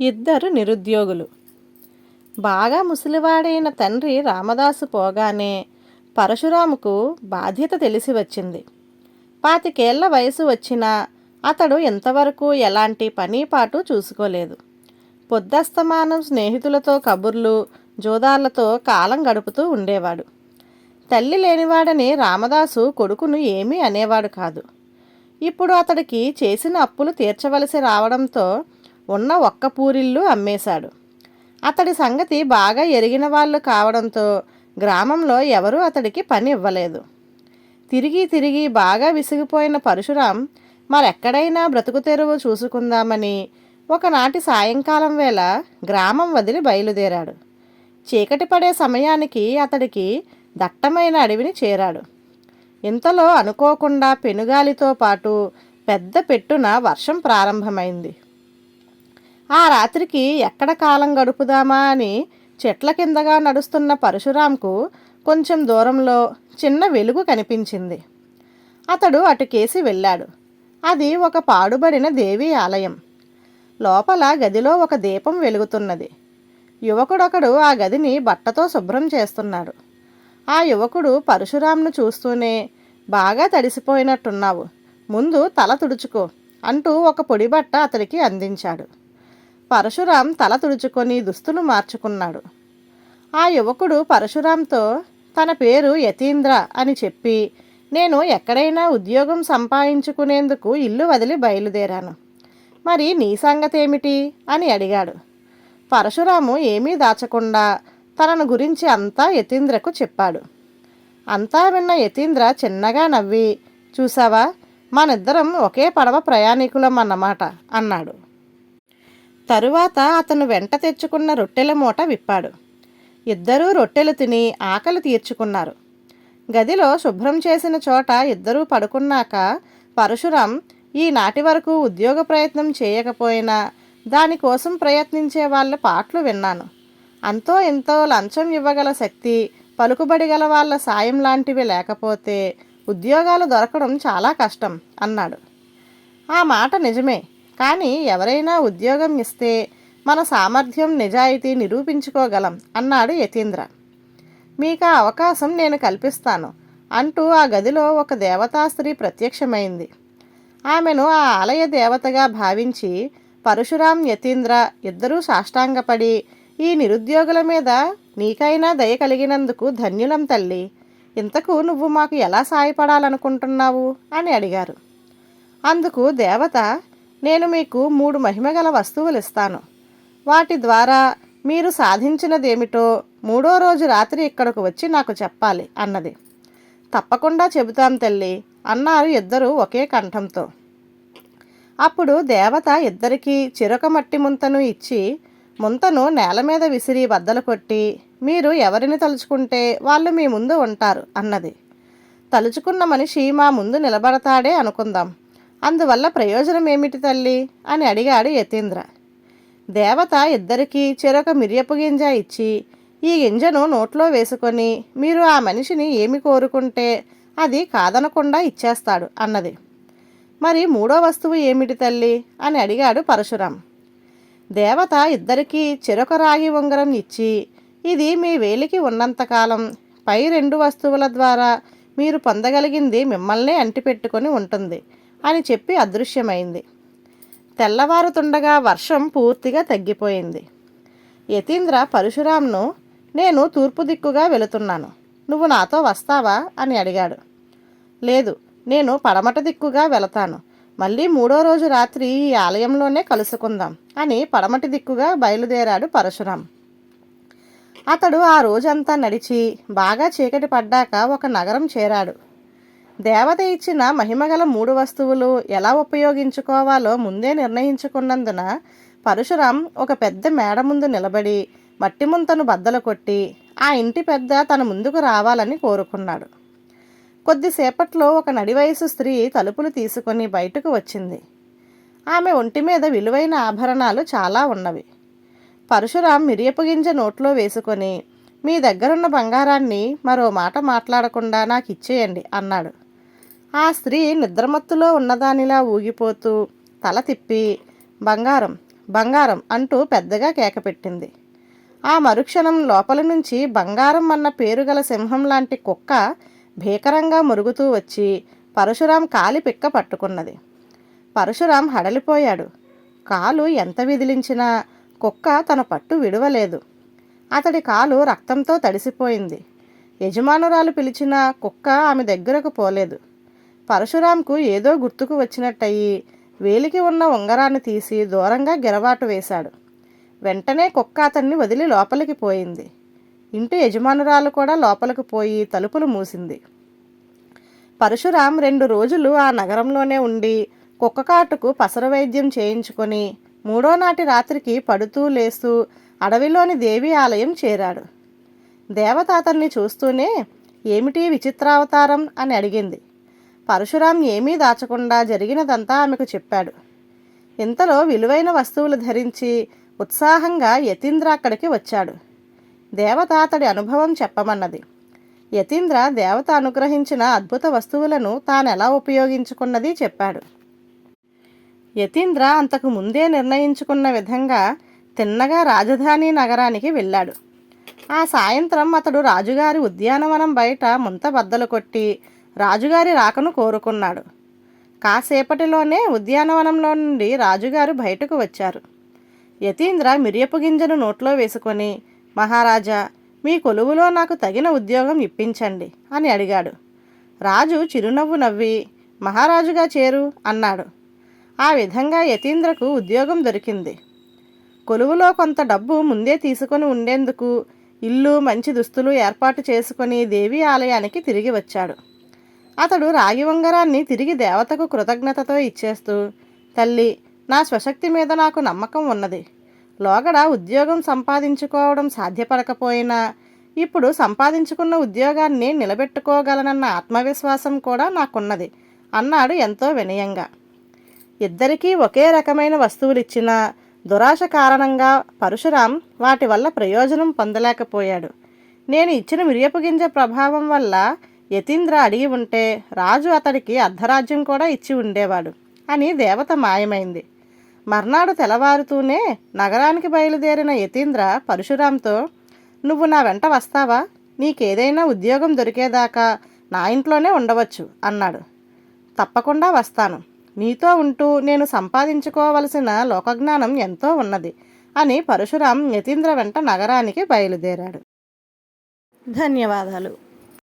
ఇద్దరు నిరుద్యోగులు. బాగా ముసలివాడైన తండ్రి రామదాసు పోగానే పరశురాముకు బాధ్యత తెలిసి వచ్చింది. పాతికేళ్ళ వయసు వచ్చినా అతడు ఇంతవరకు ఎలాంటి పని పాటు చూసుకోలేదు. పొద్దస్తమానం స్నేహితులతో కబుర్లు జోదార్లతో కాలం గడుపుతూ ఉండేవాడు. తల్లి లేనివాడని రామదాసు కొడుకును ఏమీ అనేవాడు కాదు. ఇప్పుడు అతడికి చేసిన అప్పులు తీర్చవలసి రావడంతో ఉన్న ఒక్క పూరిల్లు అమ్మేశాడు. అతడి సంగతి బాగా ఎరిగిన వాళ్ళు కావడంతో గ్రామంలో ఎవరూ అతడికి పని ఇవ్వలేదు. తిరిగి తిరిగి బాగా విసిగిపోయిన పరశురాం మరెక్కడైనా బ్రతుకు తెరువు చూసుకుందామని ఒకనాటి సాయంకాలం వేళ గ్రామం వదిలి బయలుదేరాడు. చీకటి పడే సమయానికి అతడికి దట్టమైన అడవిని చేరాడు. ఇంతలో అనుకోకుండా పెనుగాలితో పాటు పెద్ద పెట్టున వర్షం ప్రారంభమైంది. ఆ రాత్రికి ఎక్కడ కాలం గడుపుదామా అని చెట్ల కిందగా నడుస్తున్న పరశురాంకు కొంచెం దూరంలో చిన్న వెలుగు కనిపించింది. అతడు అటుకేసి వెళ్ళాడు. అది ఒక పాడుబడిన దేవి ఆలయం. లోపల గదిలో ఒక దీపం వెలుగుతున్నది. యువకుడొకడు ఆ గదిని బట్టతో శుభ్రం చేస్తున్నాడు. ఆ యువకుడు పరశురాంను చూస్తూనే బాగా తడిసిపోయినట్టున్నావు. ముందు తల తుడుచుకో అంటూ ఒక పొడి బట్ట అతడికి అందించాడు. పరశురాం తల తుడుచుకొని దుస్తులు మార్చుకున్నాడు. ఆ యువకుడు పరశురాంతో తన పేరు యతీంద్ర అని చెప్పి నేను ఎక్కడైనా ఉద్యోగం సంపాదించుకునేందుకు ఇల్లు వదిలి బయలుదేరాను. మరి నీ సంగతేమిటి? అని అడిగాడు. పరశురాము ఏమీ దాచకుండా తనను గురించి అంతా యతీంద్రకు చెప్పాడు. అంతా విన్న యతీంద్ర చిన్నగా నవ్వి చూసావా మనిద్దరం ఒకే పడవ ప్రయాణికులం అన్నమాట అన్నాడు. తరువాత అతను వెంట తెచ్చుకున్న రొట్టెల మూట విప్పాడు. ఇద్దరూ రొట్టెలు తిని ఆకలి తీర్చుకున్నారు. గదిలో శుభ్రం చేసిన చోట ఇద్దరూ పడుకున్నాక పరశురాం ఈనాటి వరకు ఉద్యోగ ప్రయత్నం చేయకపోయినా దానికోసం ప్రయత్నించే వాళ్ళ పాటలు విన్నాను. అంతో ఎంతో లంచం ఇవ్వగల శక్తి పలుకుబడి గల వాళ్ళ సాయం లాంటివి లేకపోతే ఉద్యోగాలు దొరకడం చాలా కష్టం అన్నాడు. ఆ మాట నిజమే. కానీ ఎవరైనా ఉద్యోగం ఇస్తే మన సామర్థ్యం నిజాయితీ నిరూపించుకోగలం అన్నాడు యతీంద్ర. మీకు ఆ అవకాశం నేను కల్పిస్తాను అంటూ ఆ గదిలో ఒక దేవతా స్త్రీ ప్రత్యక్షమైంది. ఆమెను ఆ ఆలయ దేవతగా భావించి పరశురాం యతీంద్ర ఇద్దరూ సాష్టాంగపడి ఈ నిరుద్యోగుల మీద నీకైనా దయ కలిగినందుకు ధన్యులం తల్లి. ఇంతకు నువ్వు మాకు ఎలా సాయపడాలనుకుంటున్నావు? అని అడిగారు. అందుకు దేవత నేను మీకు మూడు మహిమగల వస్తువులు ఇస్తాను. వాటి ద్వారా మీరు సాధించినదేమిటో మూడో రోజు రాత్రి ఇక్కడకు వచ్చి నాకు చెప్పాలి అన్నది. తప్పకుండా చెబుతాం తల్లి అన్నారు ఇద్దరు ఒకే కంఠంతో. అప్పుడు దేవత ఇద్దరికీ చిరక మట్టి ముంతను ఇచ్చి ముంతను నేల మీద విసిరి బద్దలు కొట్టి మీరు ఎవరిని తలుచుకుంటే వాళ్ళు మీ ముందు ఉంటారు అన్నది. తలుచుకున్న మనిషి మా ముందు నిలబడతాడే అనుకుందాం. అందువల్ల ప్రయోజనం ఏమిటి తల్లి? అని అడిగాడు యతీంద్ర. దేవత ఇద్దరికీ చెరొక మిరియపు గింజ ఇచ్చి ఈ గింజను నోట్లో వేసుకొని మీరు ఆ మనిషిని ఏమి కోరుకుంటే అది కాదనకుండా ఇచ్చేస్తాడు అన్నది. మరి మూడో వస్తువు ఏమిటి తల్లి? అని అడిగాడు పరశురాం. దేవత ఇద్దరికీ చెరొక రాగి ఉంగరం ఇచ్చి ఇది మీ వేలికి ఉన్నంతకాలం పై రెండు వస్తువుల ద్వారా మీరు పొందగలిగింది మిమ్మల్నే అంటిపెట్టుకొని ఉంటుంది. అని చెప్పి అదృశ్యమైంది. తెల్లవారుతుండగా వర్షం పూర్తిగా తగ్గిపోయింది. యతీంద్ర పరశురాంను నేను తూర్పు దిక్కుగా వెళుతున్నాను. నువ్వు నాతో వస్తావా? అని అడిగాడు. లేదు నేను పడమట దిక్కుగా వెళతాను. మళ్ళీ మూడో రోజు రాత్రి ఈ ఆలయంలోనే కలుసుకుందాం అని పడమటి దిక్కుగా బయలుదేరాడు పరశురాం అతడు ఆ రోజంతా నడిచి బాగా చీకటి పడ్డాక ఒక నగరం చేరాడు. దేవత ఇచ్చిన మహిమగల మూడు వస్తువులు ఎలా ఉపయోగించుకోవాలో ముందే నిర్ణయించుకున్నందున పరశురాం ఒక పెద్ద మేడ ముందు నిలబడి మట్టి ముంతను బద్దలు కొట్టి ఆ ఇంటి పెద్ద తన ముందుకు రావాలని కోరుకున్నాడు. కొద్దిసేపట్లో ఒక నడివయసు స్త్రీ తలుపులు తీసుకొని బయటకు వచ్చింది. ఆమె ఒంటి మీద విలువైన ఆభరణాలు చాలా ఉన్నవి. పరశురాం మిరియపు గింజ నోట్లో వేసుకొని మీ దగ్గరున్న బంగారాన్ని మరో మాట మాట్లాడకుండా నాకు ఇచ్చేయండి అన్నాడు. ఆ స్త్రీ నిద్రమత్తులో ఉన్నదానిలా ఊగిపోతూ తల తిప్పి బంగారం బంగారం అంటూ పెద్దగా కేకపెట్టింది. ఆ మరుక్షణం లోపల నుంచి బంగారం అన్న పేరు గల సింహం లాంటి కుక్క భీకరంగా మురుగుతూ వచ్చి పరశురాం కాలి పిక్క పట్టుకున్నది. పరశురాం హడలిపోయాడు. కాలు ఎంత విదిలించినా కుక్క తన పట్టు విడవలేదు. అతడి కాలు రక్తంతో తడిసిపోయింది. యజమానురాలు పిలిచిన కుక్క ఆమె దగ్గరకు పోలేదు. పరశురాంకు ఏదో గుర్తుకు వచ్చినట్టయి వేలికి ఉన్న ఉంగరాన్ని తీసి దూరంగా గిరవాటు వేశాడు. వెంటనే కుక్క అతన్ని వదిలి లోపలికి పోయింది. ఇంటి యజమానురాలు కూడా లోపలికి పోయి తలుపులు మూసింది. పరశురాం రెండు రోజులు ఆ నగరంలోనే ఉండి కుక్కకాటుకు పసర వైద్యం చేయించుకొని మూడో నాటి రాత్రికి పడుతూ లేస్తూ అడవిలోని దేవి ఆలయం చేరాడు. దేవత అతన్ని చూస్తూనే ఏమిటి విచిత్రావతారం? అని అడిగింది. పరశురాం ఏమీ దాచకుండా జరిగినదంతా ఆమెకు చెప్పాడు. ఇంతలో విలువైన వస్తువులు ధరించి ఉత్సాహంగా యతీంద్ర అక్కడికి వచ్చాడు. దేవత అతడి అనుభవం చెప్పమన్నది. యతీంద్ర దేవత అనుగ్రహించిన అద్భుత వస్తువులను తానెలా ఉపయోగించుకున్నది చెప్పాడు. యతీంద్ర అంతకు ముందే నిర్ణయించుకున్న విధంగా తిన్నగా రాజధాని నగరానికి వెళ్ళాడు. ఆ సాయంత్రం అతడు రాజుగారి ఉద్యానవనం బయట ముంత బద్దలు కొట్టి రాజుగారి రాకను కోరుకున్నాడు. కాసేపటిలోనే ఉద్యానవనంలో నుండి రాజుగారు బయటకు వచ్చారు. యతీంద్ర మిరియపు గింజను నోట్లో వేసుకొని మహారాజా మీ కొలువులో నాకు తగిన ఉద్యోగం ఇప్పించండి అని అడిగాడు. రాజు చిరునవ్వు నవ్వి మహారాజుగా చేరు అన్నాడు. ఆ విధంగా యతీంద్రకు ఉద్యోగం దొరికింది. కొలువులో కొంత డబ్బు ముందే తీసుకొని ఉండేందుకు ఇల్లు మంచి దుస్తులు ఏర్పాటు చేసుకొని దేవి ఆలయానికి తిరిగి వచ్చాడు. అతడు రాగి ఉంగరాన్ని తిరిగి దేవతకు కృతజ్ఞతతో ఇచ్చేస్తూ తల్లి నా స్వశక్తి మీద నాకు నమ్మకం ఉన్నది. లోగడ ఉద్యోగం సంపాదించుకోవడం సాధ్యపడకపోయినా ఇప్పుడు సంపాదించుకున్న ఉద్యోగాన్ని నిలబెట్టుకోగలనన్న ఆత్మవిశ్వాసం కూడా నాకున్నది అన్నాడు ఎంతో వినయంగా. ఇద్దరికీ ఒకే రకమైన వస్తువులిచ్చిన దురాశ కారణంగా పరశురాం వాటి వల్ల ప్రయోజనం పొందలేకపోయాడు. నేను ఇచ్చిన మిరియపు గింజ ప్రభావం వల్ల యతీంద్ర అడిగి ఉంటే రాజు అతడికి అర్ధరాజ్యం కూడా ఇచ్చి ఉండేవాడు అని దేవత మాయమైంది. మర్నాడు తెల్లవారుతూనే నగరానికి బయలుదేరిన యతీంద్ర పరశురాంతో నువ్వు నా వెంట వస్తావా? నీకేదైనా ఉద్యోగం దొరికేదాకా నా ఇంట్లోనే ఉండవచ్చు అన్నాడు. తప్పకుండా వస్తాను. నీతో ఉంటూ నేను సంపాదించుకోవలసిన లోకజ్ఞానం ఎంతో ఉన్నది అని పరశురాం యతీంద్ర వెంట నగరానికి బయలుదేరాడు. ధన్యవాదాలు.